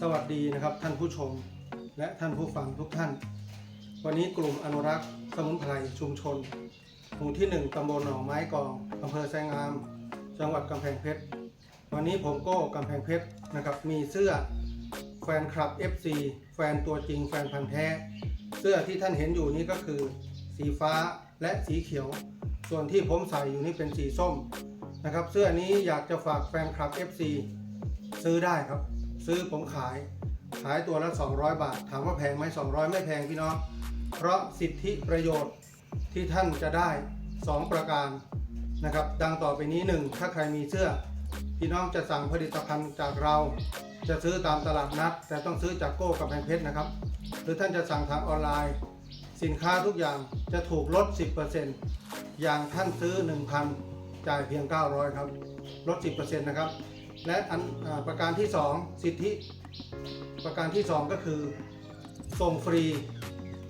สวัสดีนะครับท่านผู้ชม และท่านผู้ฟังทุกท่าน วันนี้กลุ่มอนุรักษ์ สมุนไพรชุมชน หมู่ที่ 1 ตำบลหนองไม้กองอำเภอแซงงาม จังหวัดกำแพงเพชร วันนี้ผมโก้กำแพงเพชรนะครับมีเสื้อแฟนคลับ FC แฟนตัวจริงแฟนพันธ์แท้ เสื้อที่ท่านเห็นอยู่นี้ก็คือ สีฟ้าและสีเขียว ส่วนที่ผมใส่อยู่นี่เป็นสีส้มนะครับ เสื้อนี้อยากจะฝากแฟนคลับ FC ซื้อได้ครับ ซื้อผมขาย ขายตัวละ 200 บาท ถามว่าแพงไหม200 ไม่แพงพี่น้อง เพราะสิทธิประโยชน์ที่ท่านจะได้ 2 ประการนะครับ ดังต่อไปนี้ 1 ถ้าใครมีเสื้อ พี่น้องจะสั่งผลิตภัณฑ์จากเรา จะซื้อตามตลาดนัด แต่ต้องซื้อจากโก้กับแพงเพชรนะครับ หรือท่านจะสั่งทางออนไลน์ สินค้าทุกอย่างจะถูกลด 10%อย่างท่านซื้อ 1,000จ่ายเพียง 900 ครับ ลด 10%นะครับ และอันอประการที่ 2 สิทธิประการที่ 2 ก็คือ ส่งฟรี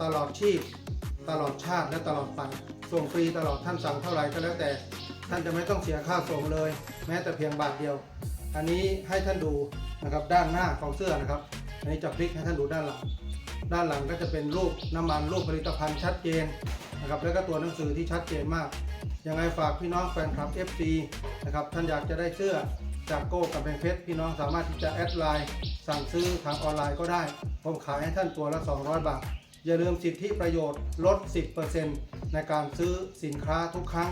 ตลอดชีพ ตลอดชาติและตลอดไปส่งฟรีตลอดท่านสั่งเท่าไหร่ก็แล้วแต่ ท่านจะไม่ต้องเสียค่าส่งเลย แม้แต่เพียงบาทเดียว อันนี้ให้ท่านดูนะครับด้านหน้าของเสื้อนะครับอันนี้จะพลิกให้ท่านดูด้านหลัง ด้านหลังก็จะเป็นรูปน้ำมันรูปผลิตภัณฑ์ชัดเจนนะครับแล้วก็ตัวหนังสือที่ชัดเจนมากยังไงฝากพี่น้องแฟนคลับ FC นะครับท่านอยากจะได้เสื้อ จากโก้กับแบงเพชรพี่น้องสามารถที่จะแอดไลน์สั่งซื้อทางออนไลน์ก็ได้ ผมขายให้ท่านตัวละ 200 บาท อย่าลืมสิทธิประโยชน์ลด 10%ในการซื้อสินค้าทุกครั้ง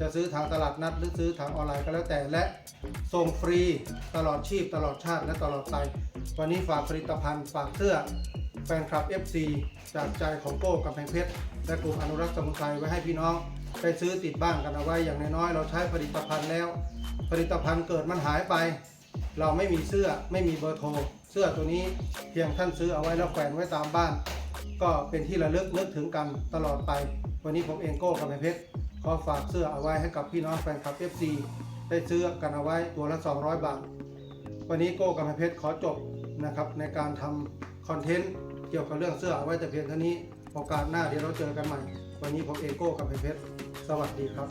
จะซื้อทางตลาดนัดหรือซื้อทางออนไลน์ก็แล้วแต่และส่งฟรีตลอดชีพตลอดชาติและตลอดไป วันนี้ฝากผลิตภัณฑ์ฝากเสื้อ แฟนคลับ FC จากใจของโก้กับแพงเพชร และกลุ่มอนุรักษ์สมุนไพรไว้ให้พี่น้องไปซื้อติดบ้านกันเอาไว้อย่างน้อยๆเราใช้ผลิตภัณฑ์แล้ว ผลิตภัณฑ์เกิดมันหายไป เราไม่มีเสื้อไม่มีเบอร์โทร เสื้อตัวนี้เพียงท่านซื้อเอาไว้แล้วแขวนไว้ตามบ้าน ก็เป็นที่ระลึกนึกถึงกันตลอดไป วันนี้ผมเองโก้กับแพงเพชรขอฝากเสื้อเอาไว้ให้กับพี่น้องแฟนคลับ FC ได้ซื้อกันเอาไว้ตัวละ 200 บาท วันนี้โก้กับแพงเพชรขอจบนะครับในการทำคอนเทนต์ กี่ยวกับเรื่องเสื้อเอาไว้แต่เพียงเท่านี้ โอกาสหน้าเดี๋ยวเราเจอกันใหม่ วันนี้ผมเอโก้กับเพชรสวัสดีครับ